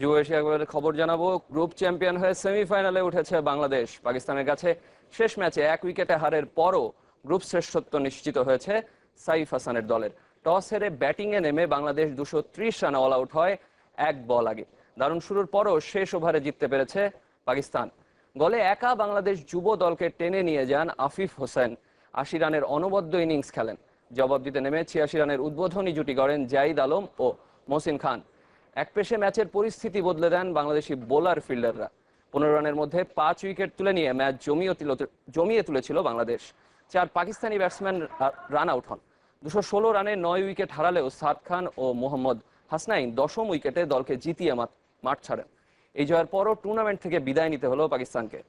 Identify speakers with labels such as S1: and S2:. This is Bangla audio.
S1: যুব এশিয়া খবর জানাব। গ্রুপ চ্যাম্পিয়ন হয়ে সেমিফাইনালে উঠেছে বাংলাদেশ। পাকিস্তানের কাছে শেষ ম্যাচে এক উইকেটে হারের পরও গ্রুপ শ্রেষ্ঠত্ব নিশ্চিত হয়েছে সাইফ হাসানের দলের। টস হেরে ব্যাটিংয়ে নেমে বাংলাদেশ দুশো ত্রিশ রানে অল আউট হয় এক বল আগে। দারুণ শুরুর পরও শেষ ওভারে জিততে পেরেছে পাকিস্তান। গলে একা বাংলাদেশ যুব দলকে টেনে নিয়ে যান আফিফ হোসেন। আশি রানের অনবদ্য ইনিংস খেলেন। জবাব দিতে নেমে ছিয়াশি রানের উদ্বোধনী জুটি গড়েন জাইদ আলম ও মহসিন খান। এক পেশে ম্যাচের পরিস্থিতি বদলে দেন বাংলাদেশি বোলার ফিল্ডাররা। পনেরো রানের মধ্যে পাঁচ উইকেট তুলে নিয়ে ম্যাচ জমিয়ে জমিয়ে তুলেছিল বাংলাদেশ। চার পাকিস্তানি ব্যাটসম্যান রান আউট হন। দুশো ষোলো রানে নয় উইকেট হারালেও সাদ খান ও মোহাম্মদ হাসনাইন দশম উইকেটে দলকে জিতিয়ে মাঠ ছাড়েন। এই জয়ের পরও টুর্নামেন্ট থেকে বিদায় নিতে হলো পাকিস্তানকে।